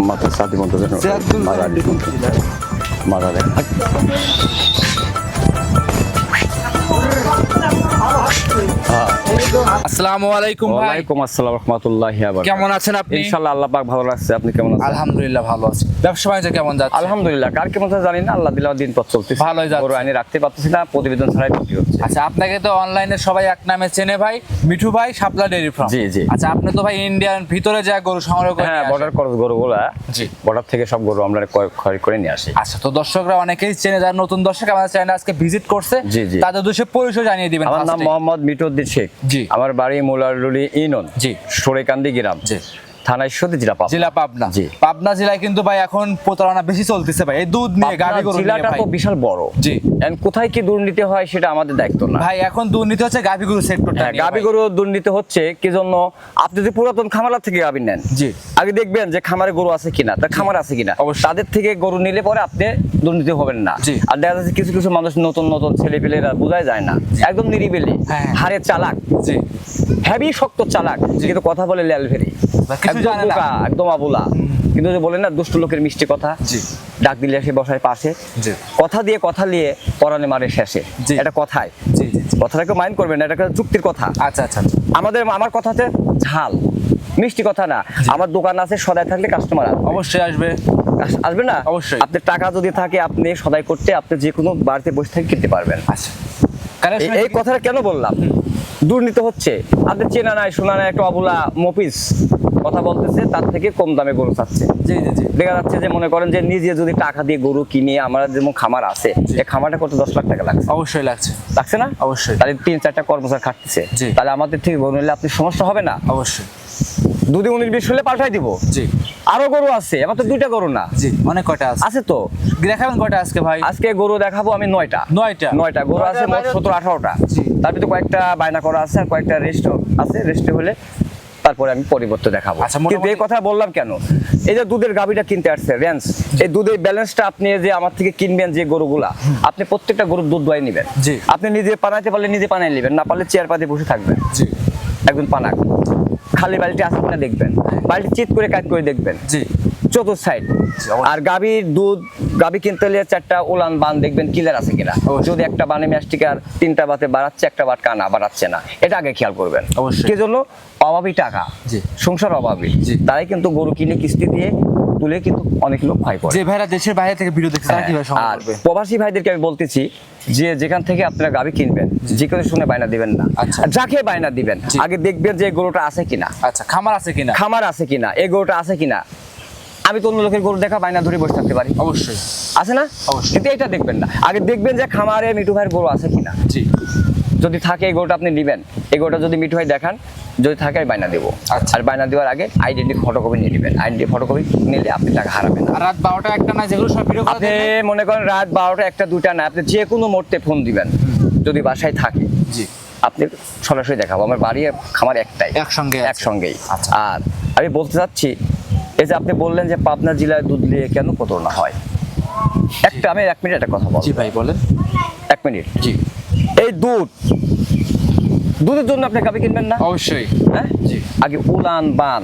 মাথা সাদি মতো যেন মাথা আসসালামু আলাইকুম ভাই। ওয়ালাইকুম আসসালাম রহমতুল্লাহি কেমন আছেন আপনি? ইনশাআল্লাহ আল্লাহ পাক ভালো রাখছে। আপনি কেমন আছেন? আলহামদুলিল্লাহ ভালো আছি। ব্যবসা বাণিজ্য কেমন যাচ্ছে? আলহামদুলিল্লাহ কার কেমন আছে জানি না আল্লাহ দিলা দিন পথ চলতেছে। ভালোই যাচ্ছে। গরু রাখতে পারতেছি না প্রতিবেদন ছাড়াই বিক্রি হচ্ছে। আচ্ছা আপনাকে তো অনলাইনে সবাই এক নামে চেনে ভাই মিঠু ভাই শাপলা ডেয়ারি ফার্ম। জি, জি। আচ্ছা আপনি তো ভাই ইন্ডিয়ান ভিতরে যা গরু সংগ্রহ করে হ্যাঁ নিয়ে বর্ডার করস গরুগুলা জি। বর্ডার থেকে সব গরু আমরা ক্রয়- করে নিয়ে আসি। আচ্ছা তো দর্শকরা অনেকেই চেনে যারা নতুন দর্শক আমাদের চ্যানেল আজকে ভিজিট করছে জি, জি। তাদের উদ্দেশ্যে পরিচয় জানিয়ে দিবেন আমার নাম। মোহাম্মদ মিটুদ্দিন শেখ জি। আমার বাড়ি মোলারুলি ইনন জি। সোরেকান্দি গ্রাম জি। থানা ঈশ্বরদী জেলা পাবনা। জেলা পাবনা। জি। পাবনা জেলায় কিন্তু ভাই এখন প্রতারণা বেশি চলতেছে ভাই। এই দুধ নিয়ে গাড়ি গরু জেলাটা তো বিশাল বড়। জি। কোথায় কি দুর্নীতি হয় সেটা আমাদের দায়িত্ব না। ভাই এখন দুর্নীতি হচ্ছে গরু সেক্টরটা হ্যাঁ গাবি গরু দুর্নীতি হচ্ছে কি জন্য আপনি যদি পুরাতন খামার থেকে গাবি নেন জি। আগে দেখবেন যে খামারে গরু আছে কিনা তার খামার আছে কিনা। তাদের থেকে গরু নিলে পরে আপনি দুর্নীতি হবেন না। আর দেখা যাচ্ছে কিছু কিছু মানুষ নতুন নতুন ছেলে পেলেরা বোঝাই যায় না। একদম নিরিবিলি। হ্যাঁ। হারে চালাক। জি। হেভি শক্ত চালাক। কিন্তু কথা বলে ল্যাল ফেরি বা কিছু একদম বোকা, একদম আবুলা। কিন্তু যে বলে না দুষ্ট লোকের মিষ্টি কথা ডাক দিলে এসে বসায় পাশে। কথা দিয়ে কথা নিয়ে মারে শেষে। এটা কথায়। কথাটাকে মাইন্ড করবেন না এটা একটা যুক্তির কথা। আচ্ছা আচ্ছা। আমাদের আমার কথাতে ঝাল। মিষ্টি কথা না। আমার দোকান আছে সদাই থাকলে কাস্টমার অবশ্যই আসবে। আসবে না? অবশ্যই। আপনার টাকা যদি থাকে আপনি সদাই করতে আপনি যে কোনো বাড়িতে বসে থেকে কিনতে পারবেন। আচ্ছা। এই- এই কথাটা কেন বললাম? দুর্নীতি হচ্ছে। আপনি চেনা নাই শোনা নাই একটা অবলা মফিস কথা বলতেছে তার থেকে কম দামে গরু চাচ্ছে। জি জি জি। দেখা যাচ্ছে যে মনে করেন যে নিজে যদি টাকা দিয়ে গরু কিনে আমার যেমন খামার আছে এই খামারটা কত? দশ লাখ টাকা লাগছে। অবশ্যই লাগছে। লাগছে না? অবশ্যই। তাহলে তিন চারটা কর্মচার খাটতেছে। তাহলে আমাদের থেকে গরু নিলে আপনি সমস্যা হবে না? অবশ্যই। দুদিন উনিশ বিশ হলে পাল্টাই দিব। জি। আরও গরু আছে এবার তো দুইটা গরু না। জি অনেক কয়টা আছে? আছে তো। দেখাবেন কয়টা আজকে ভাই? আজকে গরু দেখাবো আমি নয়টা। নয়টা? নয়টা। গরু আছে মোট সতেরো আঠারোটা। তার ভিতরে কয়েকটা বায়না করা আছে আর কয়েকটা রেস্ট আছে। রেস্টে হলে তারপরে আমি পরিবর্তন দেখাবো। আচ্ছা, কিন্তু এই কথা বললাম কেন? এই যে দুধের গাভিটা কিনতে আসছে রেঞ্জ এই দুধের ব্যালেন্সটা আপনি যে আমার থেকে কিনবেন যে গরুগুলা আপনি প্রত্যেকটা গরুর দুধ দোয়াই নেবেন। আপনি নিজে পানাইতে পারলে নিজে পানাই নেবেন না পারলে চেয়ার পাতে বসে থাকবেন। একজন পানাক। খালি বাড়িটি আছে কিনা দেখবেন। বাড়িটি চিত করে কাজ করে দেখবেন। জি। চতুর্থ সাইড আর গাভীর দুধ গাভী কিনতে হলে চারটা ওলান বান দেখবেন কিলার আছে কিনা। যদি একটা বানে ম্যাস্টিকার তিনটা বাতে বাড়াচ্ছে একটা বাট কানা বাড়াচ্ছে না। এটা আগে খেয়াল করবেন। অবশ্যই। কি জন্য? অভাবী টাকা। সংসার অভাবী। তারাই কিন্তু গরু কিনে কিস্তি দিয়ে তুলে কিন্তু অনেক লোক ভয় করে। যে ভাইরা দেশের বাইরে থেকে ভিডিও দেখছে তারা কীভাবে সংগ্রহ আর প্রবাসী ভাইদেরকে আমি বলতেছি যে যেখান থেকে আপনারা গাভী কিনবেন যে কোনো শুনে বায়না দিবেন না। আচ্ছা। যাকে বায়না দিবেন আগে দেখবেন যে গরুটা আছে কিনা। আচ্ছা খামার আছে কিনা? খামার আছে কিনা এই গরুটা আছে কিনা। আমি তো অন্য লোকের গরু দেখা বায়না ধরে বসে থাকতে পারি। অবশ্যই। আছে না? অবশ্যই। কিন্তু এটা দেখবেন না। আগে দেখবেন যে খামারে মিঠু ভাইয়ের গরু আছে কিনা। জি। যদি থাকে এই গরুটা আপনি নেবেন। এই গরুটা যদি মিঠু ভাই দেখান যদি থাকে আমি বায়না দেবো। আচ্ছা। আর বায়না দেওয়ার আগে আইডেন্টি ফটোকপি নিয়ে নেবেন। আইডেন্টি ফটোকপি নিলে আপনি টাকা হারাবেন না। রাত বারোটা একটা না যেগুলো সব ভিডিও আপনি মনে করেন রাত বারোটা একটা দুটা না আপনি যে কোনো মুহূর্তে ফোন দিবেন। যদি বাসায় থাকে জি। আপনি সরাসরি দেখাবো। আমার বাড়ি খামার একটাই। একসঙ্গে একসঙ্গেই। আচ্ছা। আর আমি বলতে চাচ্ছি এই যে আপনি বললেন যে পাবনা জেলায় দুধ নিয়ে কেন প্রতারণা হয়? একটা আমি এক মিনিট একটা কথা বলছি ভাই বলেন। এক মিনিট। জি। এই দুধ দুধের জন্য আপনি গাভি কিনবেন না? অবশ্যই। হ্যাঁ? জি। আগে উলান বান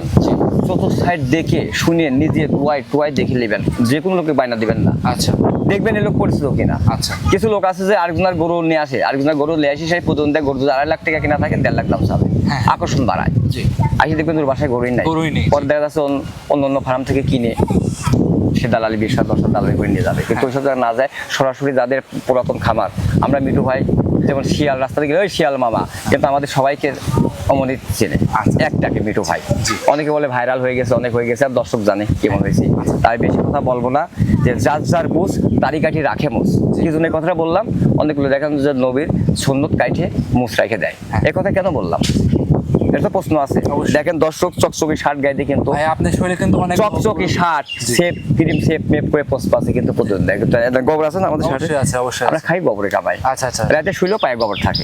চতুর্থ সাইড দেখে শুনে নিজে টুয়াই টুয়াই দেখে নেবেন। যে কোনো লোকে বায়না দিবেন না। আচ্ছা। দেখবেন এই লোক পরিচিত কিনা। আচ্ছা। কিছু লোক আছে যে আরেকজনের গরু নিয়ে আসে আরেকজনের গরু নিয়ে আসে সেই পর্যন্ত গরু যদি আড়াই লাখ টাকা কিনা থাকে দেড় লাখ দাম চাবে। হ্যাঁ। আকর্ষণ বাড়ায়। জি। আসি দেখবেন তোর বাসায় গরুই নাই। গরুই নেই। পরে দেখা যাচ্ছে অন্য অন্য ফার্ম থেকে কিনে। সে দালালি বিশ হাজার দশ হাজার দালালি করে নিয়ে যাবে। কিন্তু ওই সব জায়গায় না যায় সরাসরি যাদের পুরাতন খামার আমরা মিঠু ভাই যেমন শিয়াল রাস্তাতে গেলে ওই শিয়াল মামা কিন্তু আমাদের সবাইকে অমনিত চেনে। আচ্ছা। একটাকে মিঠু ভাই। অনেকে বলে ভাইরাল হয়ে গেছে অনেক হয়ে গেছে আর দর্শক জানে কেমন হয়েছে। আচ্ছা। তাই বেশি কথা বলব না যে যার যার বুঝ তারি কাঠি রাখে মুস। কি জন্য কথাটা বললাম অনেকগুলো দেখেন যে নবীর সুন্নত কাঠে মুস রেখে দেয়। হ্যাঁ। এই কথা কেন বললাম? এটা প্রশ্ন আছে। দেখেন দর্শক চকচকি শার্ট গাইতে কিন্তু ভাই আপনার শরীরে কিন্তু অনেক চকচকি শার্ট। সেপ ক্রিম সেপ মেপ করে পোস্ট পাশে কিন্তু প্রতিদিন। দেয় কিন্তু এটা গোবর আছে না আমাদের শার্টে? অবশ্যই আছে অবশ্যই আমরা খাই গোবরে কামাই আচ্ছা আচ্ছা। রাতে শুইলেও পায়ে গোবর থাকে।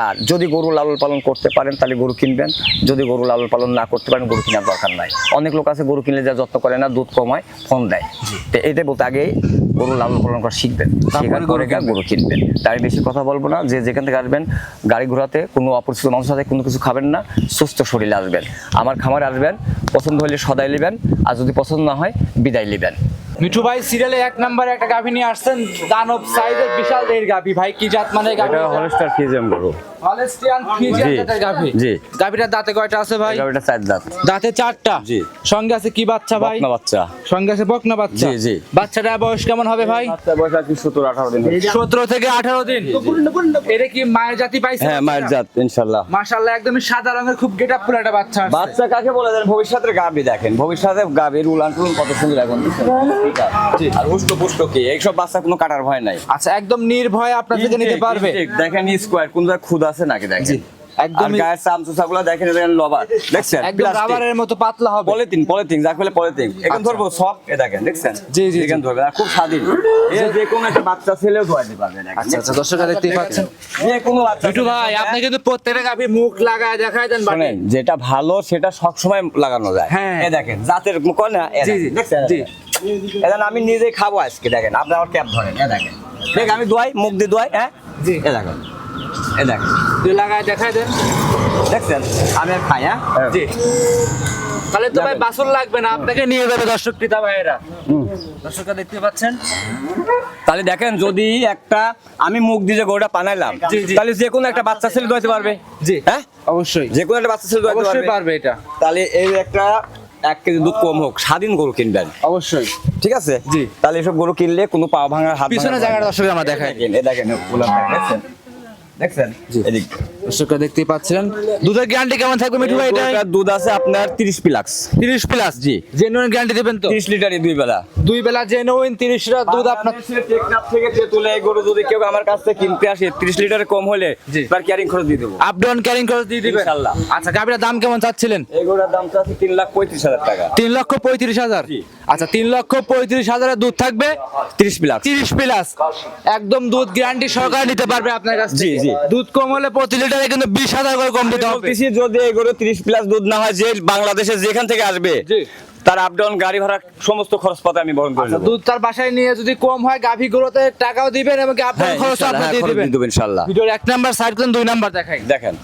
আর যদি গরু লালন পালন করতে পারেন তাহলে গরু কিনবেন। যদি গরু লালন পালন না করতে পারেন গরু কেনার দরকার নাই। অনেক লোক আছে গরু কিনলে যা যত্ন করে না দুধ কমায় ফোন দেয়। তো এটাই বলতে আগে গরু লালন পালন করা শিখবেন। পরে কিনবেন। গরু কিনবেন। তাই বেশি কথা বলব না। যে যেখান থেকে আসবেন গাড়ি ঘোড়াতে কোনো অপরিচিত মানুষের সাথে কোনো কিছু খাবেন না। সুস্থ শরীরে আসবেন। আমার খামারে আসবেন, পছন্দ হলে সদাই নেবেন, আর যদি পছন্দ না হয়, বিদায় নেবেন। মিঠু ভাই সিরিয়ালে এক নম্বরে একটা গাভী নিয়ে আসছেন দানব সাইজের বিশাল দেহের গাভী। ভাই কি জাত মানে গাভী? এটা হলস্টার গরু। হলস্টিয়ান জি, জাতের গাভী? জি। গাভীটার দাঁতে কয়টা আছে ভাই? চার দাঁত। দাঁতে চারটা? জি। সঙ্গে আছে কি বাচ্চা ভাই? বকনা বাচ্চা। সঙ্গে আছে বকনা বাচ্চা? জি, জি। বাচ্চাটা বয়স কেমন হবে ভাই? বাচ্চা বয়স আর কি সত্তর আঠারো দিন সতেরো থেকে আঠারো দিন? এটা কি মায়ের জাতি পাইছে হ্যাঁ মায়ের জাত ইনশাল্লাহ। মাশাল্লাহ একদমই সাদা রঙের খুব গেট আপ ফুল একটা বাচ্চা। বাচ্চা কাকে বলে দেন? ভবিষ্যতের গাবি দেখেন। ভবিষ্যতে গাবির উলান টুলান কত সুন্দর এখন। আর হুষ্ট পুষ্ট কি? এইসব বাচ্চা কোনো কাটার ভয় নাই। আচ্ছা একদম নির্ভয়ে আপনার থেকে নিতে পারবে। দেখেন স্কোয়ার কোন খুদ আছে নাকি দেখেন? একদম গায়ের চামচুসা দেখেন দেখেন লবার দেখছেন? একদম রাবারের মতো পাতলা হবে। পলিথিন পলিথিন যাকে বলে পলিথিন এখন ধরবো সব এ দেখেন দেখছেন? আচ্ছা। জি, জি, এখান ধরবে খুব স্বাধীন। এ যে কোনো একটা বাচ্চা ছেলেও ধোয়াইতে পারবে আচ্ছা আচ্ছা দর্শকরা দেখতে পাচ্ছেন। যে কোনো বাচ্চা মিঠু ভাই আপনি কিন্তু প্রত্যেকটা গাভী মুখ লাগায় দেখায় দেন বাটে যেটা ভালো সেটা সব সময় লাগানো যায়। হ্যাঁ। এ দেখেন জাতের কোন এ দেখছেন? জি। এখন আমি নিজে খাব আজকে দেখেন। আপনি আমার ক্যাপ ধরেন এ দেখেন। দেখ আমি দোয়াই মুখ দিয়ে দোয়াই হ্যাঁ? জি। এ দেখেন এ দেখেন। তুই লাগায় দেখায় দেন দেখছেন? আমি আর খাই হ্যাঁ? জি। তাহলে তো ভাই বাসন লাগবে না আপনাকে নিয়ে যাবে দর্শক ক্রেতা ভাইয়েরা। দর্শকরা দেখতে পাচ্ছেন? তাহলে দেখেন যদি একটা আমি মুখ দিয়ে যে গরুটা পানাইলাম। তাহলে যে কোনো একটা বাচ্চা ছেলে দোয়াইতে পারবে? জি। হ্যাঁ? অবশ্যই। যে কোনো একটা বাচ্চা ছেলে পারবে। পারবে এটা। তাহলে এই একটা এক কেজি দুধ কম হোক স্বাধীন গরু কিনবেন। অবশ্যই। ঠিক আছে? জি। তাহলে এসব গরু কিনলে কোনো পা ভাঙার হাত পিছনে জায়গাটা দর্শক আমরা দেখাই। দেখেন এ দেখেন। দেখছেন? দেখছেন এদিক। দর্শকরা দেখতেই পাচ্ছেন দুধের গ্যারান্টি কেমন থাকবে মিঠু ভাই এটা? দুধ আছে আপনার 30 প্লাক্স 30 প্লাস জি। জেনুইন গ্যারান্টি দেবেন তো? 30 লিটারই দুই বেলা। দুই বেলা জেনুইন 30 লিটার দুধ আপনার টেকনাফ থেকে এই গরু যদি কেউ আমার কাছ থেকে কিনতে আসে 30 লিটারের কম হলে। তার ক্যারিং খরচ দিয়ে দেবো। আপ ডাউন ক্যারিং করে দিয়ে দিবেন? ইনশাআল্লাহ। আচ্ছা গাবিটার দাম কেমন চাচ্ছিলেন? এই দাম তিন লাখ পঁয়ত্রিশ হাজার টাকা। তিন লক্ষ পঁয়ত্রিশ হাজার। জি। আচ্ছা তিন লক্ষ পঁয়ত্রিশ হাজারের দুধ থাকবে তিরিশ প্লাক্স তিরিশ প্লাস। একদম দুধ গ্যারান্টি সহকারে নিতে পারবে আপনার কাছ জি, জি। দুধ কম হলে প্রতি লিটারে কিন্তু বিশ হাজার করে কম দিতে হবে। যদি এই গরু তিরিশ প্লাস দুধ না হয় যে বাংলাদেশে যেখান থেকে আসবে তার আপ ডাউন গাড়ি ভাড়া সমস্ত খরচপাতি আমি বহন করে দুধ তার বাসায় নিয়ে যদি কম হয় গাভী গুলোতে টাকাও দিবেন এবং আপনার হ্যাঁ, খরচ আপনার হ্যাঁ, দিয়ে দিবেন? দিয়ে দেবো ইনশাআল্লাহ ভিডিওর এক নাম্বার সাইড দুই নাম্বার দেখাই। দেখেন।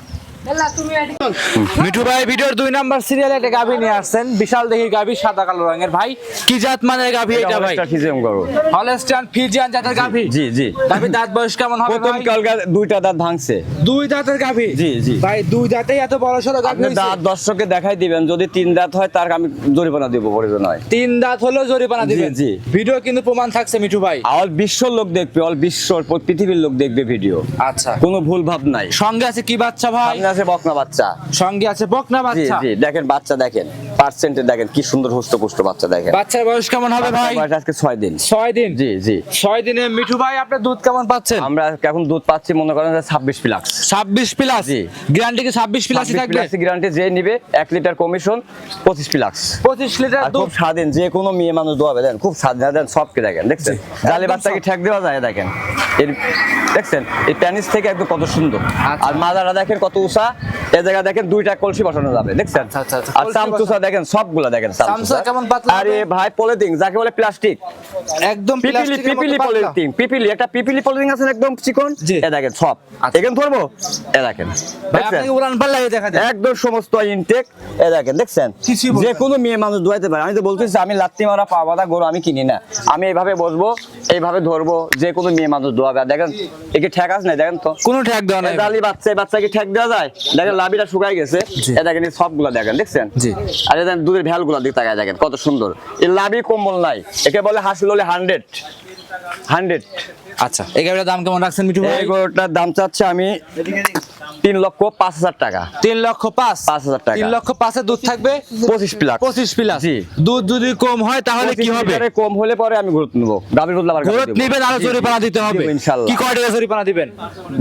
মিঠু ভাই ভিডিওর দুই নাম্বার সিরিয়ালে একটা গাভী নিয়ে আসছেন। বিশাল দেহির গাভী সাদা কালো রঙের। ভাই কি জাত মানের গাভী এটা ভাই? হলস্টাইন ফিজিয়ান জাতের গাভী? জি জি। গাভী দাঁত বয়স কেমন হবে প্রথম? কালকার দুইটা দাঁত ভাঙছে। দুই দাঁতের গাভী? জি, জি। ভাই দুই দাঁতেই এত বড় সড়ো গাভী হইছে? দাঁত দর্শককে দেখাই দিবেন যদি তিন দাঁত হয় তার আমি জরিমানা দেবো প্রয়োজন হয়। তিন দাঁত হলেও জরিমানা দিবেন। জি। ভিডিও কিন্তু প্রমাণ থাকছে মিঠু ভাই। অল বিশ্ব লোক দেখবে অল বিশ্ব পৃথিবীর লোক দেখবে ভিডিও। আচ্ছা। কোনো ভুল ভাব নাই। সঙ্গে আছে কি বাচ্চা ভাই? আছে বকনা বাচ্চা। সঙ্গে আছে বকনা বাচ্চা। জি দেখেন বাচ্চা দেখেন। পার্সেন্টে দেখেন কি সুন্দর হুষ্টপুষ্ট বাচ্চা দেখেন। বাচ্চার বয়স কেমন হবে ভাই? বয়স আজকে ছয় দিন। ছয় দিন? জি জি। ছয় দিনে মিঠু ভাই আপনার দুধ কেমন পাচ্ছেন? আমরা এখন দুধ পাচ্ছি মনে করেন যে ছাব্বিশ প্লাক্স ছাব্বিশ প্লাস? জি। গ্যারান্টি কি ছাব্বিশ প্লাসই থাকবে? গ্যারান্টি যে নিবে এক লিটার কমিশন পঁচিশ প্লাক্স পঁচিশ লিটার দুধ খুব স্বাধীন যে কোনো মেয়ে মানুষ দোয়াবে দেন খুব স্বাধীন দেন সবকে দেখেন দেখছেন? জালি একদম বাচ্চাকে ঠেক দেওয়া যায় দেখেন। এর দেখছেন? এই প্যানিস থেকে একদম কত সুন্দর। আচ্ছা। আর মাজারা দেখেন কত উষা এই জায়গা দেখেন দুইটা কলসি বসানো যাবে দেখছেন? আচ্ছা, আচ্ছা। আর চামচুসা দেখেন সবগুলা দেখেন চামচুসা কেমন পাতলা আরে ভাই পলিথিন যাকে বলে প্লাস্টিক একদম পিপিলি পিপিলি। পলিথিন পিপিলি একটা পিপিলি পলিথিন আছে একদম চিকন? এ দেখেন সব। আচ্ছা। এখানে ধরবো? এ দেখেন ভাই? আপনাকে উড়ান পাল্লাই দেখা যায় একদম সমস্ত ইনটেক এ দেখেন দেখছেন? যে কোনো মেয়ে মানুষ দোয়াইতে পারে। আমি তো বলতেছি আমি লাত্তি মারা পা বাঁধা গরু আমি কিনি না। আমি এইভাবে বসবো এইভাবে ধরবো যে কোনো মেয়ে মানুষ দোয়াবে। দেখেন একে ঠেক আছে না দেখেন তো? কোনো ঠেক দেওয়া নাই। ডালি বাচ্চা বাচ্চাকে ঠেক দেওয়া যায়? দেখেন লাভিটা শুকাই গেছে। এ দেখেন সবগুলা দেখেন দেখছেন। আর এই দুধের ভ্যালগুলা দিক তাকায় দেখেন, কত সুন্দর। এ লাভই কম্বল নাই। একে বলে হাসিল হলে হান্ড্রেড হান্ড্রেড আচ্ছা এই গাড়িটার দাম কেমন রাখছেন মিঠু ভাই? এই গরুটার দাম চাচ্ছে আমি তিন লক্ষ পাঁচ হাজার টাকা। তিন লক্ষ পাঁচ? পাঁচ হাজার টাকা। তিন লক্ষ পাঁচে দুধ থাকবে? পঁচিশ প্লাস। পঁচিশ প্লাস। জি। দুধ যদি কম হয় তাহলে কি হবে? কম হলে পরে আমি গুরুত্ব নেব। গাভীর বদলে নিবেন আরও জরিমানা দিতে হবে। কি কয় টাকা জরিমানা দিবেন?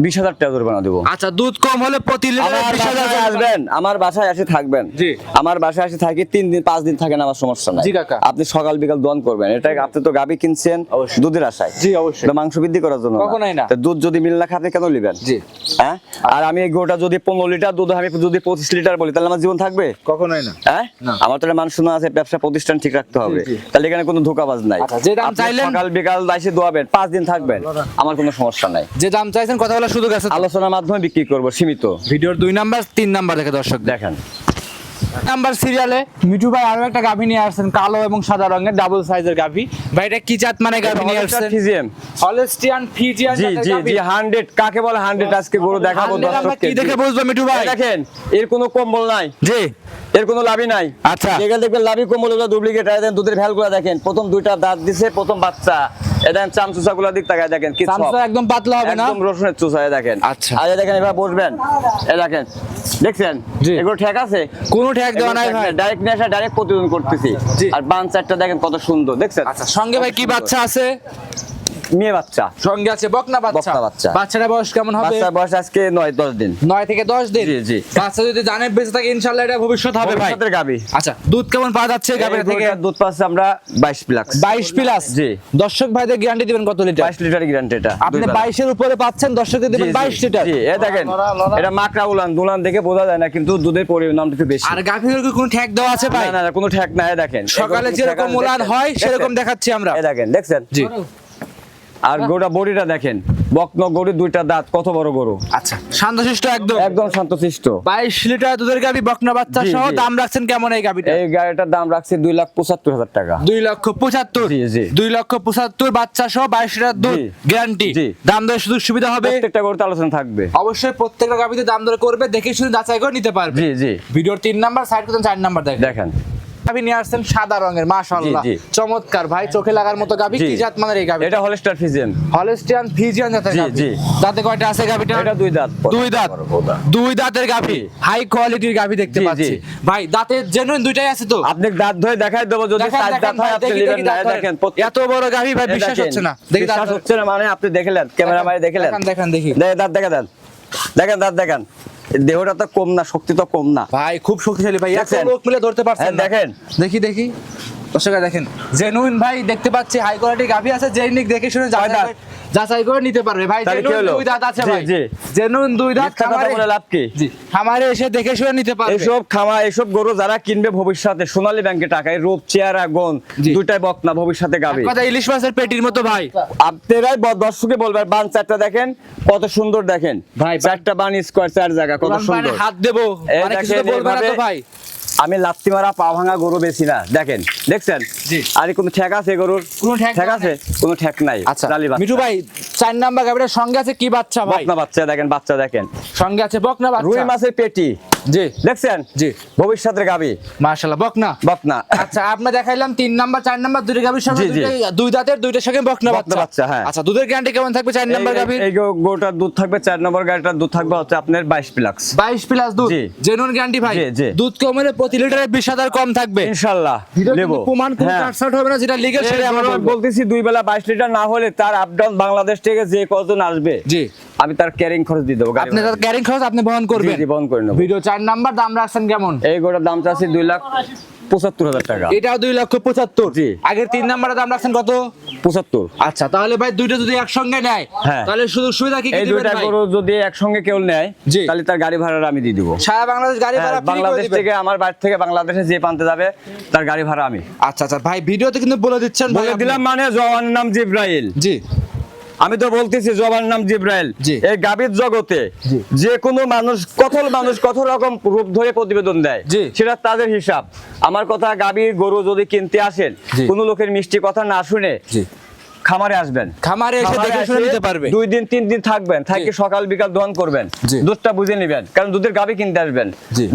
বিশ হাজার টাকা জরিমানা দেবো। আচ্ছা দুধ কম হলে প্রতি লিটারে বিশ হাজার আসবেন আমার বাসায় এসে থাকবেন। জি। আমার বাসায় এসে থাকি তিন দিন পাঁচ দিন থাকেন আমার সমস্যা নাই। জি কাকা। আপনি সকাল বিকাল দন করবেন। এটা আপনি তো গাবি কিনছেন দুধের দুধের আশায়। জি, অবশ্যই। মাংস বৃদ্ধি করার জন্য কখনোই না। দুধ যদি মিল না খায় আপনি কেন নেবেন জি। হ্যাঁ? আর আমি এই গোটা যদি পনেরো লিটার দুধ আমি যদি পঁচিশ লিটার বলি তাহলে আমার জীবন থাকবে? কখনোই না। হ্যাঁ? না। আমার তো একটা মান শোনা আছে ব্যবসা প্রতিষ্ঠান ঠিক রাখতে হবে। তাহলে এখানে কোনো ধোকাবাজ নাই। আচ্ছা, যে দাম চাইলেন- সকাল বিকাল এসে দোয়াবেন পাঁচ দিন থাকবেন। আমার কোনো সমস্যা নাই। যে দাম চাইছেন কথা বলার সুযোগ আছে আলোচনার মাধ্যমে বিক্রি করব সীমিত। ভিডিওর দুই নাম্বার তিন নাম্বার দেখে দর্শক দেখেন। নাম্বার সিরিয়ালে মিঠু ভাই আরও একটা গাভী নিয়ে আসছেন কালো এবং সাদা রঙের ডাবল সাইজের গাভী। ভাই এটা কি জাত মানে গাভী নিয়ে আসছেন? ফিজিএম হলস্টিয়ান ফিজিয়ান জি জি জি হান্ড্রেড কাকে বলে হান্ড্রেড আজকে গরু দেখাবো দর্শককে। কি দেখে বুঝব মিঠু ভাই? দেখেন এর কোনো কম্বল নাই। জি। এর কোনো লাভই নাই। আচ্ছা। যেখানে দেখবেন লাভি কম্বলগুলো ডুপ্লিকেট দুধের ভ্যালগুলো দেখেন প্রথম দুইটা দাঁত দিছে প্রথম বাচ্চা। দেখেন চামচুসা গুলো দিক তাকায় দেখেন কি চামচুসা একদম পাতলা হবে না? একদম রসুনের চুসা দেখেন। আচ্ছা। আর দেখেন এবার বসবেন। এ দেখেন দেখছেন। এগুলো ঠেক আছে? কোন ঠেক দেওয়া নাই ভাই। ডাইরেক্ট নেশা ডাইরেক্ট প্রতিদিন করতেছি। আর বান চারটা দেখেন কত সুন্দর দেখছেন? আচ্ছা সঙ্গে ভাই কি বাচ্চা আছে? মেয়ে বাচ্চা। সঙ্গে আছে বকনা বাচ্চা। বাচ্চা। বাচ্চাটা বয়স কেমন হবে? বাচ্চার বয়স আজকে নয় দশ দিন। নয় থেকে দশ দিন? জি, জি। বাচ্চা যদি জানে বেঁচে থাকে ইনশাল্লাহ এটা ভবিষ্যৎ হবে ভাই। ভবিষ্যতের গাবি। আচ্ছা দুধ কেমন পাওয়া যাচ্ছে থেকে? দুধ পাচ্ছে আমরা বাইশ প্লাক্স বাইশ প্লাস? জি। দর্শক ভাইদের গ্যারান্টি দিবেন কত লিটার? বাইশ লিটার গ্যারান্টি এটা আপনি দুই বেলা। বাইশের উপরে পাচ্ছেন দর্শকদের দিবেন জি, বাইশ লিটার। জি এ দেখেন এটা মাকড়া উলান দুলান দেখে বোঝা যায় না কিন্তু দুধের পরিমাণ একটু বেশি। আর গাভীর কি কোনো ঠেক দেওয়া আছে ভাই? না না কোনো ঠেক না দেখেন। সকালে যেরকম উলান হয় সেরকম দেখাচ্ছি আমরা। এ দেখেন দেখছেন? জি। আর গোটা বডিটা দেখেন বকন গরু দুইটা দাঁত কত বড় গরু। আচ্ছা শান্তশিষ্ট একদম। একদম শান্তশিষ্ট বাইশ লিটার দুধের গাভী বকনা বাচ্চা সহ দাম রাখছেন কেমন এই গাভীটা? এই গাড়িটার দাম রাখছি দুই লাখ পঁচাত্তর হাজার টাকা। দুই লক্ষ পঁচাত্তর। জি, জি। দুই লক্ষ পঁচাত্তর বাচ্চা সহ বাইশ লিটার দুধ গ্যারান্টি। দাম দরের সুযোগ সুবিধা হবে। প্রত্যেকটা গরুতে আলোচনা থাকবে। অবশ্যই প্রত্যেকটা গাভীতে দাম দর করবে দেখে শুনে যাচাই করে নিতে পারবে। জি জি। ভিডিওর তিন নাম্বার সাইড করতেন চার নাম্বার দেখেন। দেখেন। গাভী নিয়ে আসছেন সাদা রঙের মাশাআল্লাহ। চমৎকার ভাই চোখে লাগার মতো গাভী। কি জাত মানের এই গাভী এটা হলস্টার ফিজিয়াম হলস্টিয়ান ফিজিয়ান জাতের গাভী। জি। দাঁতে কয়টা আছে গাভীটা? এটা দুই দাঁত দুই দাঁত। দুই দাঁতের গাভী। হাই কোয়ালিটির গাভী দেখতে পাচ্ছি। ভাই দাঁতের জেনুইন দুইটাই আছে তো? আপনি দাঁত ধরে দেখাই দেবো যদি দেখান, চার দাঁত হয় আপনি নেবেন না দাঁত। দেখেন এত বড় গাভী ভাই বিশ্বাস হচ্ছে না। দেখি দাঁত হচ্ছে না মানে আপনি দেখলেন ক্যামেরা মারি দেখলেন দেখান দেখান দেখি। দেখেন দাঁত দেখা দেন। দেখেন দাঁত দেখেন। দেহটা তো কম না শক্তি তো কম না। ভাই খুব শক্তিশালী ভাই এত লোক মিলে ধরতে পারছেন হ্যাঁ, দেখেন। দেখি দেখি। দর্শকরা দেখেন। জেনুইন ভাই দেখতে পাচ্ছি হাই কোয়ালিটি গাভি আছে জেনিক দেখে শুনে যাবে যাচাই করে নিতে পারবে ভাই। জেনুইন দুই দাঁত আছে ভাই। জি। জেনুইন দুই দাঁত খামারে বলে লাভ কি? জি খামারে এসে দেখে শুনে নিতে পারবে। এইসব খামা এইসব গরু যারা কিনবে ভবিষ্যতে সোনালী ব্যাংকে টাকায় রূপ চেয়ারা গন। দুইটাই বকনা ভবিষ্যতে গাবে। কথা ইলিশ মাছের পেটির মতো ভাই। আপনারাই দর্শকে বলবেন বান চারটা দেখেন কত সুন্দর দেখেন। ভাই, চারটা বান স্কোয়ার চার জায়গা কত সুন্দর। হাত দেবো এই মানে কিছু তো দেখেন না তো ভাই। আমি লাত্তি মারা পা ভাঙা গরু বেশি না। দেখেন দেখছেন? জি। আর কোনো ঠেক আছে গরুর? কোনো ঠেক আছে? কোনো ঠেক নাই। আচ্ছা। মিঠু ভাই চার নাম্বার গাভীটার সঙ্গে আছে কি বাচ্চা ভাই? বকনা বাচ্চা দেখেন বাচ্চা দেখেন। সঙ্গে আছে বকনা বাচ্চা। রুই মাছের পেটি। জি। দেখছেন? জি। ভবিষ্যতের গাবি মাশাআল্লাহ বকনা। বকনা। আচ্ছা আপনি দেখাইলাম তিন নাম্বার চার নাম্বার দুটো গাভীর সঙ্গে। দুই দাঁতের দুইটার সঙ্গে বকনা বাচ্চা। বাচ্চা, হ্যাঁ। আচ্ছা দুধের গ্যারান্টি কেমন থাকবে চার নাম্বার গাভীর? এই গো- গরুটার দুধ থাকবে চার নম্বর গাড়িটার দুধ থাকবে হচ্ছে আপনার বাইশ প্লাস বাইশ প্লাস দুধ। জেনুইন গ্যারান্টি ভাই। দুধ কমলে প্রতি লিটারে বিশ হাজার কম থাকবে। ইনশাল্লাহ। নেব প্রমাণ কোনো হ্যাঁ। কাটছাট হবে না যেটা লিগেল সেটা আমরা বলতেছি দুই বেলা বাইশ লিটার না হলে তার আপ ডাউন বাংলাদেশ থেকে যে কজন আসবে জি। আমি তার ক্যারিং খরচ দিয়ে দেবো আপনি তার ক্যারিং খরচ আপনি বহন করবেন। বহন করে নেব। ভিডিও চার নাম্বার দাম রাখছেন কেমন? এই গোটা দাম চাচ্ছি দুই লাখ পঁচাত্তর হাজার টাকা। এটাও দুই লক্ষ পঁচাত্তর। জি। আগের তিন নাম্বারের দাম রাখছেন কত? পঁচাত্তর। আচ্ছা তাহলে ভাই দুইটা যদি একসঙ্গে নেয় হ্যাঁ। তাহলে সুযোগ সুবিধা কি এই দুইটা গরু যদি একসঙ্গে কেউ নেয়। তাহলে তার গাড়ি ভাড়া আমি দিয়ে দিব। সারা বাংলাদেশ গাড়ি হ্যাঁ, ভাড়া বাংলাদেশ থেকে আমার বাড়ি থেকে বাংলাদেশে যে পান্তে যাবে তার গাড়ি ভাড়া আমি। আচ্ছা আচ্ছা ভাই ভিডিওতে কিন্তু বলে দিচ্ছেন ভাই বলে দিলাম মানে জওয়ানের নাম জিব্রাইল। জি। আমি তো বলতেছি জবার নাম জিব্রাইল। এই গাভীর জগতে। যে কোনো মানুষ কত মানুষ কত রকম রূপ ধরে প্রতিবেদন দেয় সেটা তাদের হিসাব। আমার কথা গাভীর গরু যদি কিনতে আসেন কোন লোকের মিষ্টি কথা না শুনে খামারে আসবেন। খামারে এসে দেখে শুনে নিতে পারবে। দুই দিন তিন দিন থাকবেন থাকি সকাল বিকাল দোয়ান করবেন। দুধটা বুঝে নেবেন কারণ দুধের গাভী কিনতে আসবেন।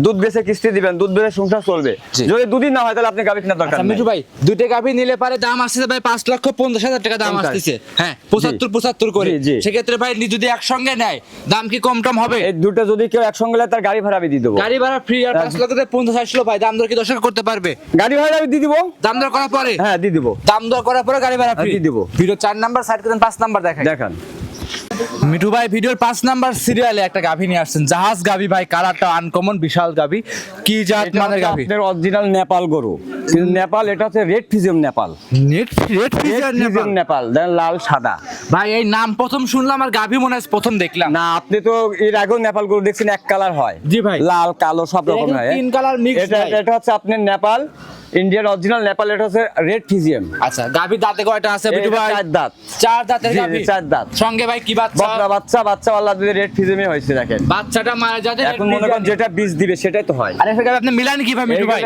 দুধ বেচে কিস্তি দিবেন দুধ বেচে সংসার চলবে। যদি দুদিন না হয় তাহলে আপনি গাভী কেনার দরকার আচ্ছা মিঠু ভাই দুইটা গাভি নিলে পারে দাম আসছে ভাই পাঁচ লক্ষ পঞ্চাশ হাজার টাকা দাম। আসতেছে। হ্যাঁ পঁচাত্তর পঁচাত্তর করে। সেক্ষেত্রে ভাই যদি একসঙ্গে নেয় দাম কি কম টম হবে? এই দুটো যদি কেউ একসঙ্গে নেয় তার গাড়ি ভাড়া আমি দিয়ে দেবো। গাড়ি ভাড়া ফ্রি আর পাঁচ লক্ষ পঞ্চাশ আসলো ভাই দাম দর কি দর্শক করতে পারবে? গাড়ি ভাড়া আমি দিয়ে দিব। দাম দর করার পরে? হ্যাঁ দিয়ে দিব। দাম দর করার পরে গাড়ি ভাড়া ফ্রি দিয়ে দিবো। ভিডিও চার নাম্বার সাইড করেন পাঁচ নাম্বার দেখেন দেখান। মিঠু ভাই ভিডিওর পাঁচ নাম্বার সিরিয়ালে একটা গাভী নিয়ে আসছেন। জাহাজ গাভী ভাই কালারটা আনকমন বিশাল গাভী। কি জাত মানের গাভী? আপনার অরিজিনাল নেপাল গরু। কিন্তু নেপাল এটা হচ্ছে red ফিজিয়াম Nepal. Red Fijian Nepal? দেন লাল সাদা। ভাই এই নাম প্রথম শুনলাম আর গাভী মনে হয় প্রথম দেখলাম। না আপনি তো এর আগেও নেপাল গরু দেখছেন এক কালার হয়। জি ভাই। লাল কালো সব রকম হয়। তিন colour mix এটা এটা হচ্ছে আপনার নেপাল ইন্ডিয়ান অরিজিনাল নেপাল এটা হচ্ছে রেড ফিজিয়াম আচ্ছা গাভী দাঁতে কয়টা আছে মিঠু ভাই? চার দাঁত। চার দাঁতের গাভী। চার দাঁত। সঙ্গে ভাই কি বাচ্চা। বাচ্চা বাচ্চা আল্লাহ দিলে রেড ফিজিয়ামে হয়েছে দেখেন। বাচ্চাটা মারা যাতে এখন মনে করেন যেটা বীজ দিবে সেটাই তো হয়। আরে আপনি মিলান কি ভাই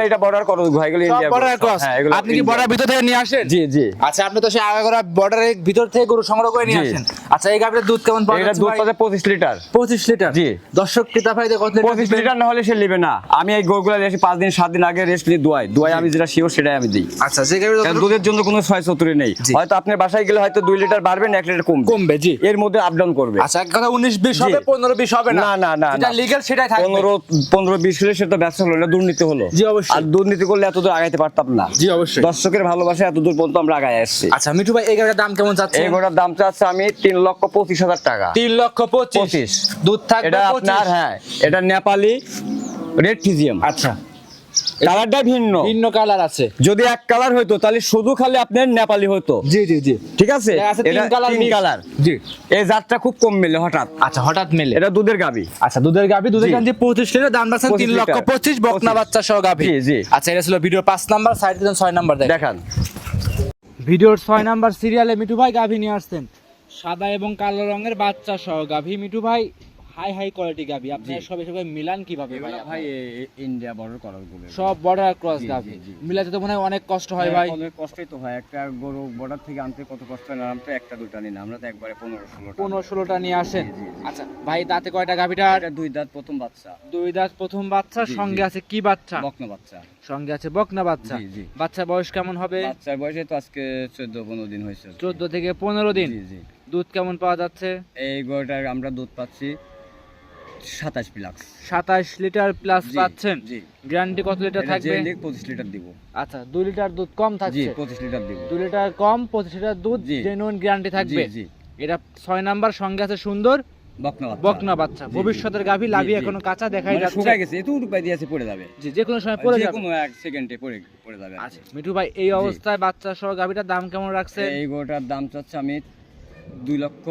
এটা বর্ডার করো ভাই এগুলো ইন্ডিয়া বর্ডার ক্রস আপনি কি বর্ডার ভিতর থেকে নিয়ে আসেন? জি জি। আচ্ছা আপনি তো সেই আগাগোড়া বর্ডারের ভিতর থেকে গরু সংগ্রহ করে নিয়ে আসেন। আচ্ছা এই গাভীর দুধ কেমন পাওয়া এটা যাচ্ছে দুধ ভাই? পাচ্ছে পঁচিশ লিটার। পঁচিশ লিটার? জি। দর্শক ক্রেতা ভাই কত লিটার না হলে সে নেবে না। আমি এই গরুগুলো এসে পাঁচ দিন সাত দিন আগে রেস্ট নিয়ে দোয়াই। দোয়াই আমি যেটা শিওর সেটাই আমি দিই। আচ্ছা যে গাভীর দুধের জন্য কোনো ছয় সত্তরে নেই হয়তো আপনার বাসায় গেলে হয়তো দুই লিটার বাড়বে না এক লিটার কমবে। কমবে জি। এর মধ্যে আপ ডাউন করবে। আচ্ছা এক কথা উনিশ বিশ জি। হবে পনেরো বিশ হবে না? না, না, না, যেটা না। সেটাই থাকবে। পনেরো পনেরো বিশ হলে সেটা ব্যবসা হলো এটা দুর্নীতি হলো। জি, অবশ্যই। আর দুর্নীতি করলে এত দূর আগাইতে পারতাম না। জি অবশ্যই। দর্শকের ভালোবাসা এত দূর পর্যন্ত আমরা আগায় আসছি। আচ্ছা মিঠু ভাই এই গাড়ির দাম কেমন যাচ্ছে? এই দাম চাচ্ছে আমি তিন লক্ষ পঁচিশ হাজার টাকা। তিন লক্ষ পঁচিশ। পঁচিশ। দুধ থাকবে এটা আপনার হ্যাঁ এটা নেপালি রেড ফিজিয়াম। আচ্ছা। কালারটা ভিন্ন। ভিন্ন কালার আছে। যদি এক কালার হইতো তাহলে শুধু খালি আপনার নেপালি হতো জি জি জি। ঠিক আছে? এটা কালার তিন কালার। জি। এই জাতটা খুব কম মেলে হঠাৎ। আচ্ছা হঠাৎ মেলে। এটা দুধের গাবি আচ্ছা দুধের গাভি দুধের। গাভি পঁচিশ লিটার দাম রাখছেন 25 তিন লক্ষ লিটার। পঁচিশ বকনা 25 বাচ্চা সহ গাভি। জি, জি। আচ্ছা এটা ছিল ভিডিওর পাঁচ নাম্বার সাইড দিন ছয় নাম্বার দেখ দেখান। ভিডিওর ছয় নাম্বার সিরিয়ালে মিঠু ভাই গাভি নিয়ে আসছেন। সাদা এবং কালো রঙের বাচ্চা সহ গাভি। মিঠু ভাই হাই হাই কোয়ালিটি গাভি আপনারা সব এসব মিলান কীভাবে ভাই ভাই ইন্ডিয়া বর্ডার করার গরু সব বর্ডার ক্রস জি। মিলাতে তো মনে হয় অনেক কষ্ট হয় ভাই। অনেক কষ্টই তো হয়। একটা গরু বর্ডার থেকে আনতে কত কষ্ট হয় না আমরা একটা দুটা নিই না আমরা তো একবারে পনেরো ষোলো পনেরো ষোলোটা নিয়ে আসেন। আচ্ছা ভাই দাঁতে কয়টা এটা দুই দাঁত প্রথম বাচ্চা। দুই দাঁত প্রথম বাচ্চা সঙ্গে আছে কি বাচ্চা? বকনা বাচ্চা। সঙ্গে আছে বকনা বাচ্চা। বাচ্চা বয়স কেমন হবে? বাচ্চার বয়সে তো আজকে চোদ্দ পনেরো দিন হয়েছে চোদ্দ থেকে পনেরো দিন। জি জি। দুধ কেমন পাওয়া যাচ্ছে? এই গরুটার আমরা দুধ পাচ্ছি সাতাশ প্লাক্স সাতাশ লিটার প্লাস পাচ্ছেন। জি। গ্যারান্টি কত লিটার থাকবে? পঁচিশ লিটার দিব। আচ্ছা দুই লিটার দুধ কম জি থাকছে? পঁচিশ লিটার দিব। দুই লিটার কম পঁচিশ লিটার দুধ। জেনুইন গ্যারান্টি থাকবে। জি। এটা ছয় নাম্বার সঙ্গে আছে সুন্দর বকনা বাচ্চা। ভবিষ্যতের গাভী লাভি। এখনও কাঁচা দেখাই মানে যাচ্ছে। শুকায় গেছে এত উপায় দিয়ে আছে পড়ে যাবে। জি যে কোনো সময় পড়ে যাবে। কোনো এক সেকেন্ডে পড়ে পড়ে যাবে আচ্ছা মিঠু ভাই এই অবস্থায় বাচ্চা সহ গাভীটার দাম কেমন রাখছে এই গোটার দাম চাচ্ছে আমি দুই লক্ষ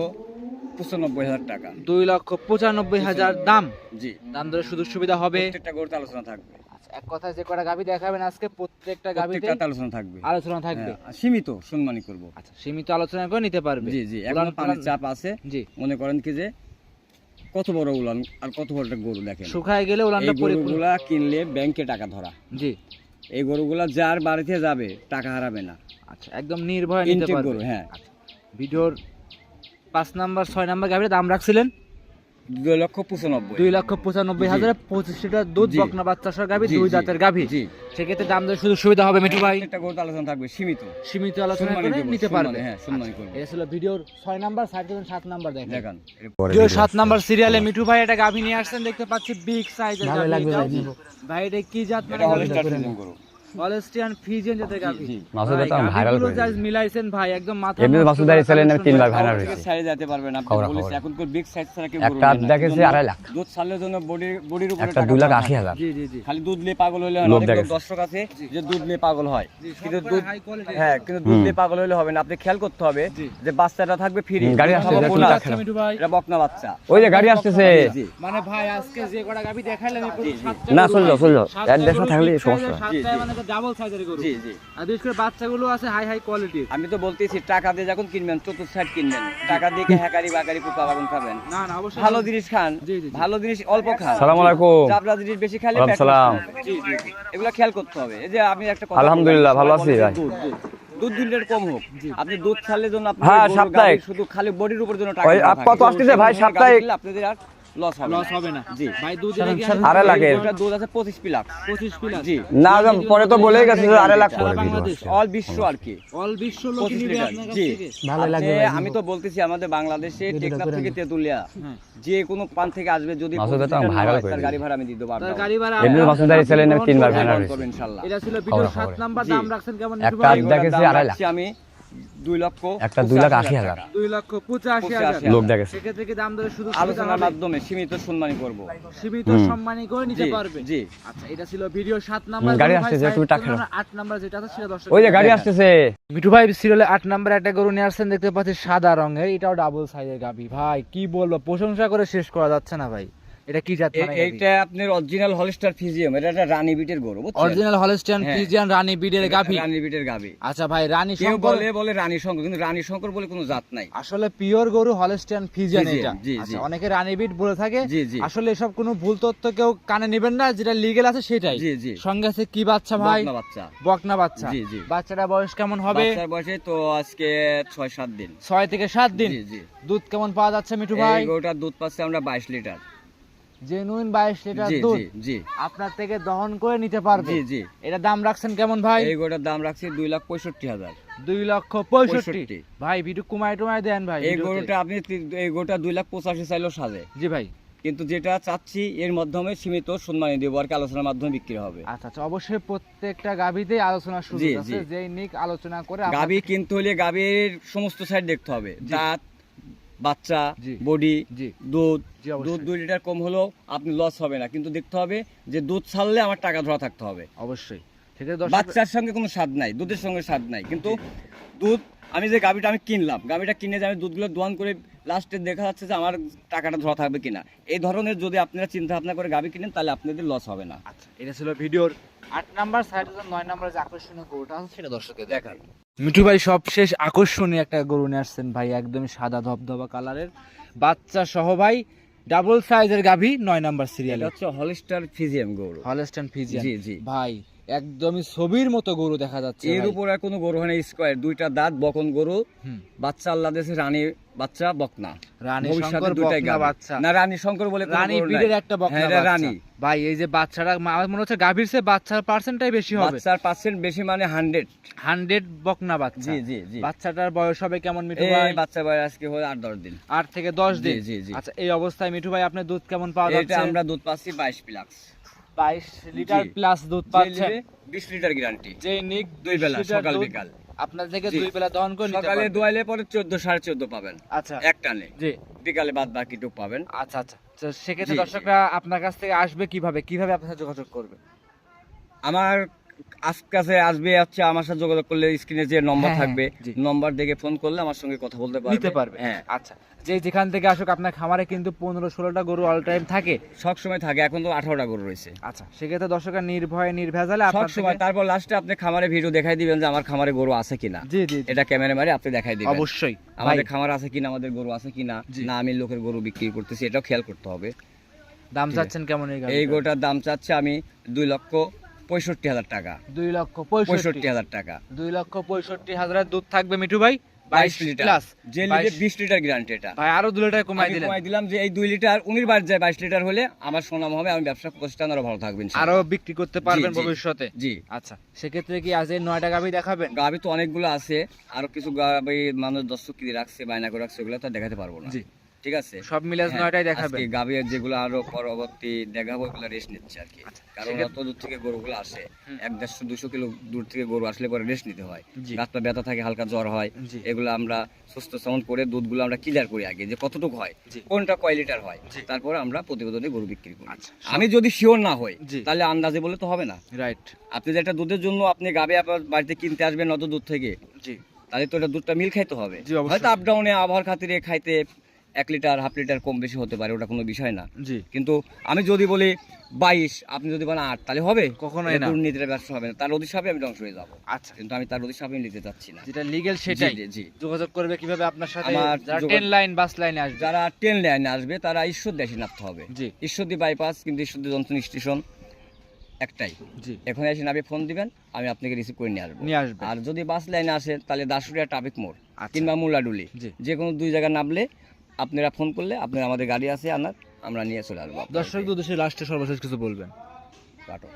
পঁচানব্বই হাজার টাকা। দুই লক্ষ পঁচানব্বই হাজার দাম। জি। দাম ধরে সুযোগ সুবিধা হবে। প্রত্যেকটা গরুতে আলোচনা থাকবে। আচ্ছা এক কথায় যে কটা গাভী দেখাবেন আজকে প্রত্যেকটা প্রত্যেকটাতে আলোচনা থাকবে। আলোচনা থাকবে। হ্যাঁ, সীমিত সম্মানই করব। আচ্ছা সীমিত আলোচনা করে নিতে পারবে। জি জি এখন পানির চাপ আছে। জি। মনে করেন কি যে কত বড় উলান আর কত বড় একটা গরু দেখেন। শুকায় গেলে উলানটা গরুগুলা কিনলে ব্যাংকে টাকা ধরা। জি। এই গরুগুলা যার বাড়িতে যাবে টাকা হারাবে না। আচ্ছা একদম নির্ভয় নিতে পারবে। গরু হ্যাঁ। ভিডিওর পাঁচ নাম্বার ছয় নাম্বার গাভীর দাম রাখছিলেন? দুই লক্ষ পঁচানব্বই। দুই লক্ষ পঁচানব্বই জি। পঁচিশ লিটার দুধ বকনা বাচ্চা সহ গাভী দুই দাঁতের গাভী। সেক্ষেত্রে দাম দরে সুযোগ সুবিধা হবে মিঠু ভাই? আলোচনা থাকবে সীমিত। সীমিত আলোচনা করে নিতে পারবে। হ্যাঁ, সম্মানী করব। এটা ছিল ভিডিওর ছয় নাম্বার সাত সাত নাম্বার দেখেন। দেখান। ভিডিওর সাত নাম্বার সিরিয়ালে মিঠু ভাই এটা গাভী নিয়ে আসছেন দেখতে পাচ্ছি বিগ সাইজের লাগবে ভাই, এটা কি জাত মানে? হলস্টার গরু। হলস্টিয়ান ফিজিয়ান জাতের গাভী মাসুদ ভাই, তো ভাইরাল করে মিলাইছেন ভাই একদম মাথা এমনি মাসুদ ভাই চ্যানেলে তিনবার ভাইরাল হয়েছে। সাইজ যেতে পারবেন আপনি বলেছেন এখন তো বিগ সাইজ ছাড়া কেউ একটা। দেখেছি দুধ- আড়াই লাখ। দুধ জন্য বডির বডির উপরে একটা টাকা দুই লাখ খরচ আশি হয়। হাজার। জি জি জি। খালি দুধ নিয়ে পাগল হলে হয় অনেক দেখাচ্ছে। দর্শক আছে যে দুধ নিয়ে পাগল হয়। কিন্তু দুধ হ্যাঁ কিন্তু দুধ নিয়ে পাগল হলে হবে না। আপনি খেয়াল করতে হবে যে বাচ্চাটা থাকবে ফ্রি গাড়ি আসছে, এটা বকনা বাচ্চা। ওই যে গাড়ি আসতেছে। মানে ভাই আজকে যে কটা গাভী না, চলল। চলল। এক দেড়শো থাকলে সমস্যা। এর। সাতটায় জি, ডাবল সাইজের গরু জি জি আর বিশেষ করে বাচ্চাগুলো আছে হাই হাই কোয়ালিটির আমি তো বলতেছি টাকা দিয়ে যখন কিনবেন চতুর্থ সাইড কিনবেন টাকা দিয়ে হ্যাকারি বাকারি পোকা বাগুন খাবেন না না অবশ্যই ভালো জিনিস খান জি, জি, জি। ভালো জিনিস অল্প খান সালাম আলাইকুম চাপড়া জিনিস বেশি খাইলে পেট সালাম। জি জি জি। এগুলো খেয়াল করতে হবে এই যে আমি একটা কথা আলহামদুলিল্লাহ, ভালো আছি ভাই। দুধ দুই লিটার কম হোক আপনি দুধ ছাড়লে জন্য আপনি হ্যাঁ, সাপ্তাহিক। শুধু খালি বডির উপর জন্য টাকা। কত আসতেছে ভাই, সাপ্তাহিক? আপনাদের আর লস হবে লস হবে না। জি। ভাই দুধে সাড়ে নাকি সাড়ে আমি- আড়াই লাখের। ওটা দুধ আছে পঁচিশ পিলাক 25 প্লাস জি। না পরে তো বলেই গেছে যে আড়াই লাখ করে বাংলাদেশ। অল বিশ্ব আর কি। অল বিশ্ব লোক নিবে আপনার কাছ থেকে। ভালো আপনি- আমি তো বলতেছি আমাদের বাংলাদেশে টেকনাফ থেকে। তেতুলিয়া। হ্যাঁ। যে কোনো পান থেকে আসবে যদি মাসুদ ভাই তো 25 লিটার ভাইরাল নেওয়া করে তার গাড়ি ভাড়া আমি দিতে তার গাড়ি ভাড়া এমনি মাসুদ ভাই তিনবার এটা ছিল ভিডিওর খবরা, সাত খবরা। নাম্বার দাম রাখছেন কেমন একটা মিঠু ভাই? এই দেখেছি আড়াই লাখ। আমি। দুই লক্ষ একটা দুই লাখ আশি হাজার। দুই লক্ষ পঁচাশি হাজার। লোক দেখেছে সেক্ষেত্রে কি দাম দরে শুধু আলোচনার মাধ্যমে সীমিত সম্মানী করব। সীমিত সম্মানী করে নিতে পারবে। জি। আচ্ছা এটা ছিল ভিডিও সাত নাম্বার গাড়ি তুমি টাকা নাম্বার যেটা আছে সেটা দর্শক ওই যে গাড়ি আসতেছে। মিঠু ভাই সিরিয়ালে আট নাম্বার একটা গরু নিয়ে আসছেন দেখতে পাচ্ছি সাদা রঙের এটাও ডাবল সাইজের গাবি ভাই কি বলব প্রশংসা করে শেষ করা যাচ্ছে না ভাই। এটা কি জাত মানে এইটা আপনার অরিজিনাল হলস্টার ফিজিয়াম এটা একটা রানী বিটের গরু বুঝছেন? অরিজিনাল হলস্টিয়ান হ্যাঁ। ফিজিয়ান রানী বিডের গাভি? রানী বিটের গাবি আচ্ছা ভাই রানী শঙ্কর বলে বলে রানী শঙ্কর কিন্তু রানী শঙ্কর বলে কোনো জাত নাই। আসলে পিওর গরু হলস্টিয়ান ফিজিয়ান ফিজিয়ান, এটা। আচ্ছা অনেকে রানী বিট বলে থাকে। আসলে এসব কোনো ভুল তথ্য কেউ কানে নেবেন না যেটা লিগেল আছে সেটাই। জি জি। সঙ্গে আছে কি বাচ্চা ভাই? বকনা বাচ্চা। বকনা বাচ্চা। জি, জি। বাচ্চাটা বয়স কেমন হবে? বাচ্চার বয়সে তো আজকে ছয় সাত দিন। ছয় থেকে সাত দিন। জি জি। দুধ কেমন পাওয়া যাচ্ছে মিঠু ভাই? এই গরুটার দুধ পাচ্ছে আমরা বাইশ লিটার। জেনুইন বাইশ লিটার দুধ জি জি। আপনার থেকে দহন করে নিতে পারবে। জি জি। এটা দাম রাখছেন কেমন ভাই? এই গরুটার দাম রাখছি দুই লাখ পঁয়ষট্টি হাজার। দুই লক্ষ 65 ভাই ভিডিও কুমায় টুমায় দেন ভাই এই। গরুটা আপনি এই গরুটা দুই লাখ পঁচাশি চাইলেও সাজে। জি ভাই। কিন্তু যেটা চাচ্ছি এর মাধ্যমে সীমিত সম্মানী দেবো আর কি আলোচনার মাধ্যমে বিক্রি হবে। আচ্ছা আচ্ছা অবশ্যই প্রত্যেকটা গাবিতে আলোচনা জি, আছে। যেই নিক আলোচনা করে গাবি কিনতে হলে গাবির সমস্ত সাইড দেখতে হবে। জি। বাচ্চা বডি দুধ। দুধ দুই লিটার কম হলেও আপনি লস হবে না। কিন্তু দেখতে হবে যে দুধ ছাড়লে আমার টাকা ধরা থাকতে হবে। অবশ্যই। ঠিক আছে বাচ্চার সঙ্গে কোনো স্বাদ নাই দুধের সঙ্গে স্বাদ নাই। কিন্তু দুধ আমি যে গাবিটা আমি কিনলাম গাবিটা কিনে যে আমি দুধগুলো দোয়ান করে লাস্টে দেখা যাচ্ছে যে আমার টাকাটা ধরা থাকবে কিনা। এই ধরনের যদি আপনারা চিন্তা ভাবনা করে গাবি কিনেন তাহলে আপনাদের লস হবে না। আচ্ছা এটা ছিল ভিডিওর আট নাম্বার সাইড নয় নাম্বার যে আকর্ষণীয় গরুটা আছে সেটা দর্শকে দেখান। মিঠু ভাই সবশেষ আকর্ষণীয় একটা গরু নিয়ে আসছেন ভাই একদম সাদা ধবধবা কালারের বাচ্চা সহ ভাই ডাবল সাইজের গাভী নয় নাম্বার সিরিয়াল হচ্ছে হলিস্টার ফিজিয়াম গরু। হলস্টাইন ফিজিয়াম জি জি। ভাই একদমই ছবির মতো গরু দেখা যাচ্ছে এর। উপর কোনো গরু হয় না স্কোয়ার। দুইটা দাঁত বকন গরু বাচ্চা আল্লাহ দেশে রানী বাচ্চা বকনা। রানী শঙ্কর দুইটাই বাচ্চা। না রানী শঙ্কর বলে রানী বিডের একটা বকনা হ্যাঁ, এটা রানী। ভাই এই যে বাচ্চাটা আমার মনে হচ্ছে গাভীর চেয়ে বাচ্চার পার্সেন্টটাই বেশি হবে। বাচ্চার পার্সেন্ট বেশি মানে হান্ড্রেড হান্ড্রেড বকনা বাচ্চা। জি জি জি। বাচ্চাটার বয়স হবে কেমন মিঠু ভাই? বাচ্চা বয়স আজকে হলো আট দশ দিন। আট থেকে দশ জি, দিন? জি, জি। আচ্ছা এই অবস্থায় মিঠু ভাই আপনার দুধ কেমন পাওয়া এটা যাচ্ছে? আমরা দুধ পাচ্ছি বাইশ প্লাক্স বাইশ লিটার প্লাস দুধ পাচ্ছেন বিশ লিটার গ্যারান্টি যে নিক দুই বেলা সকাল বিকাল। আপনার থেকে দুই বেলা দহন করে সকালে। দোয়াইলে পরে চোদ্দ সাড়ে চোদ্দ পাবেন। আচ্ছা। এক টানে জি। বিকালে বাদ বাকিটুক পাবেন। আচ্ছা আচ্ছা। তো সেক্ষেত্রে। দর্শকরা আপনার কাছ থেকে আসবে কীভাবে? কীভাবে আপনার সাথে যোগাযোগ করবে? আমার আজ কাছে আসবে হচ্ছে আমার সাথে যোগাযোগ করলে স্ক্রিনে যে নম্বর হ্যাঁ, থাকবে হ্যাঁ, নম্বর দেখে ফোন করলে আমার সঙ্গে কথা বলতে পারবে। পারবে। হ্যাঁ। আচ্ছা। যে যেখান থেকে আসুক আপনার খামারে কিন্তু পনেরো ষোলোটা গরু অল টাইম থাকে। সবসময় থাকে এখন তো আঠারোটা গরু রয়েছে। আচ্ছা সেক্ষেত্রে দর্শকরা নির্ভয়ে নির্ভেজালে আপনার সময় তারপর লাস্টে আপনি খামারে ভিডিও দেখাই দিবেন যে আমার খামারে গরু আছে কিনা। জি জি এটা ক্যামেরা মারে আপনি দেখাই দিবেন। অবশ্যই। আমাদের খামার আছে কিনা আমাদের গরু আছে কিনা না আমি লোকের গরু বিক্রি করতেছি এটাও খেয়াল করতে হবে। দাম চাচ্ছেন কেমন এই? গরুটার দাম চাচ্ছে আমি দুই লক্ষ পঁয়ষট্টি হাজার টাকা। দুই লক্ষ পঁয়ষট্টি। পঁয়ষট্টি হাজার টাকা। দুই লক্ষ পঁয়ষট্টি হাজারের দুধ থাকবে মিঠু ভাই? বাইশ বাইশ লিটার। প্লাস যে লিটার বিশ লিটার গ্যারান্টি এটা। ভাই আরও দু লিটার কমাই আমি কমাই দিলাম যে এই দুই লিটার উনির বাদ যায় বাইশ লিটার হলে আমার সুনাম হবে আমি ব্যবসা আরও ভালো থাকবেন আরও বিক্রি করতে পারবেন ভবিষ্যতে? জি। আচ্ছা সেক্ষেত্রে কি আজ এই নয়টা গাভি দেখাবেন? গাভি তো অনেকগুলো আছে আরও কিছু গাভি মানুষ দর্শক কি রাখছে বায়না করে রাখছে ওগুলো তো দেখাতে পারব না। জি। ঠিক আছে? সব মিলে আজ হ্যাঁ, নয়টাই আজকে গাভীর যেগুলো আরও পরবর্তী দেখাবো ওগুলো রেস্ট নিচ্ছে আর কি কারণ সেক্ষেত্রে- অত দূর থেকে গরুগুলো আসে। এক দেড়শো দুশো কিলো দূর থেকে গরু আসলে পরে রেস্ট নিতে হয়। গাছটা ব্যথা থাকে হালকা জ্বর হয়। এগুলো আমরা সুস্থ সমান করে দুধগুলো আমরা ক্লিয়ার করি আগে যে কতটুকু হয় কোনটা কয় লিটার হয়। তারপরে আমরা প্রতিবেদনে গরু বিক্রি করি। আচ্ছা আমি যদি শিওর না হই তাহলে আন্দাজে বলে তো হবে না। রাইট আপনি যে একটা দুধের জন্য আপনি গাবে আপনার বাড়িতে কিনতে আসবেন অত দূর থেকে জি। তাহলে তো এটা দুধটা মিল খাইতে হবে। হয়তো আপ ডাউনে আবহাওয়ার খাতিরে খাইতে এক লিটার হাফ লিটার কম বেশি হতে পারে ওটা কোনো বিষয় না। জি। কিন্তু আমি যদি বলি বাইশ আপনি যদি বলেন আট তাহলে হবে। কখনোই না। দুর্নীতির ব্যবসা হবে না। তার অধিশাপে আমি ধ্বংস হয়ে যাব। আচ্ছা। কিন্তু আমি তার অধিশাপে নিতে চাচ্ছি না। যেটা লিগেল সেটাই। জি। যোগাযোগ করবে কীভাবে আপনার সাথে? আমার যারা ট্রেন লাইন বাস লাইনে আসবে। যারা ট্রেন লাইনে আসবে তারা ঈশ্বর দেশে নামতে হবে। জি। ঈশ্বরদী বাইপাস কিন্তু ঈশ্বরদী জংশন স্টেশন একটাই। জি। এখন এসে নামে ফোন দিবেন আমি আপনাকে রিসিভ করে নিয়ে আসব। নিয়ে আসবে। আর যদি বাস লাইনে আসে তাহলে দাসুরিয়া ট্রাফিক মোড় আচ্ছা। কিংবা মুলাডুলি। যে কোনো দুই জায়গায় নামলে আপনারা ফোন করলে আপনার আমাদের গাড়ি আছে আনার আমরা নিয়ে চলে আসব দর্শক দেশের লাস্টে সর্বশেষ কিছু বলবেন। কাটো